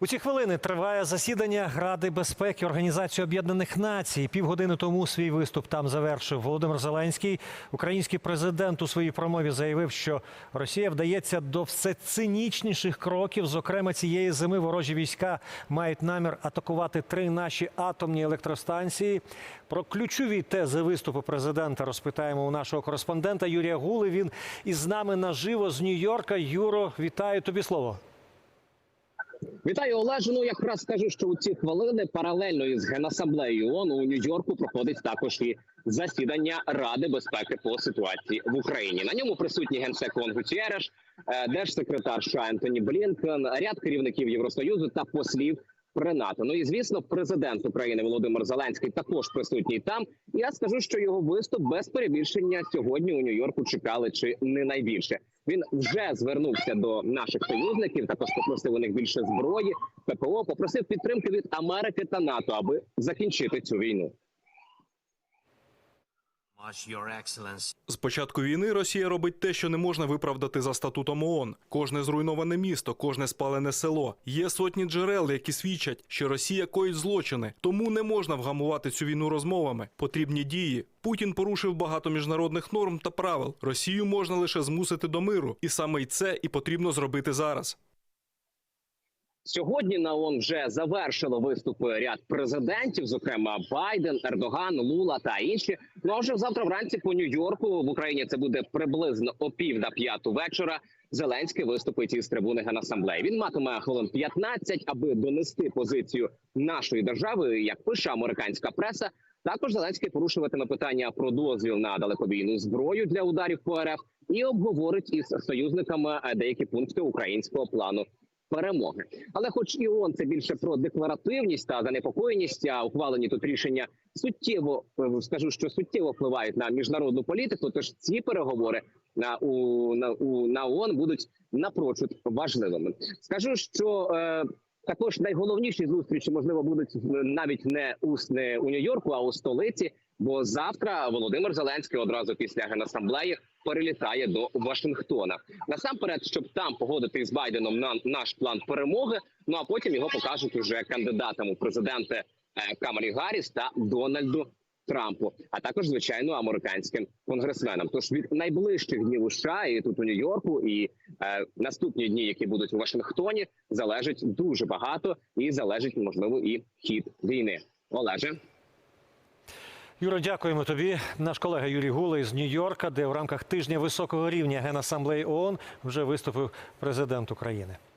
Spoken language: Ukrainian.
У ці хвилини триває засідання Ради безпеки Організації Об'єднаних Націй. Півгодини тому свій виступ там завершив Володимир Зеленський. Український президент у своїй промові заявив, що Росія вдається до все цинічніших кроків. Зокрема, цієї зими ворожі війська мають намір атакувати три наші атомні електростанції. Про ключові тези виступу президента розпитаємо у нашого кореспондента Юрія Гули. Він із нами наживо з Нью-Йорка. Юро, вітаю тобі слово. Вітаю Олежу. Ну якраз скажу, що у ці хвилини паралельно із генасамблеєю ООН у Нью-Йорку проходить також і засідання Ради безпеки по ситуації в Україні. На ньому присутні генсек ООН Гутєреш, е, держсекретар США Ентоні Блінкен, ряд керівників Євросоюзу та послів при НАТО. Ну і звісно, президент України Володимир Зеленський також присутній там. Я скажу, що його виступ без перебільшення сьогодні у Нью-Йорку чекали чи не найбільше. Він вже звернувся до наших союзників, також попросив у них більше зброї. ППО попросив підтримки від Америки та НАТО, аби закінчити цю війну. З початку війни Росія робить те, що не можна виправдати за статутом ООН. Кожне зруйноване місто, кожне спалене село. Є сотні джерел, які свідчать, що Росія коїть злочини. Тому не можна вгамувати цю війну розмовами. Потрібні дії. Путін порушив багато міжнародних норм та правил. Росію можна лише змусити до миру, і саме це і потрібно зробити зараз. Сьогодні на ООН вже завершило виступи ряд президентів, зокрема Байден, Ердоган, Лула та інші. Ну а вже завтра вранці по Нью-Йорку в Україні це буде приблизно о пів на п'яту вечора. Зеленський виступить із трибуни Генасамблеї. Він матиме хвилин 15, аби донести позицію нашої держави, як пише американська преса. Також Зеленський порушуватиме питання про дозвіл на далекобійну зброю для ударів по РФ і обговорить із союзниками е, деякі пункти українського плану перемоги. Але, хоч і ООН це більше про декларативність та занепокоєність, а ухвалені тут рішення суттєво е, скажу, що суттєво впливають на міжнародну політику. Тож ці переговори на у на, у на ООН будуть напрочуд важливими. Скажу, що е, також найголовніші зустрічі можливо будуть навіть не у не у Нью-Йорку, а у столиці. Бо завтра Володимир Зеленський одразу після генасамблеї перелітає до Вашингтона. Насамперед, щоб там погодити з Байденом на наш план перемоги. Ну а потім його покажуть уже кандидатам у президенти е, Камалі Гарріс та Дональду Трампу, а також звичайно американським конгресменам. Тож від найближчих днів у США і тут у Нью-Йорку, і е, наступні дні, які будуть у Вашингтоні, залежить дуже багато і залежить можливо і хід війни. Олеже. Юро, дякуємо тобі. Наш колега Юрій Гулей з Нью-Йорка, де в рамках тижня високого рівня Генасамблеї ООН вже виступив президент України.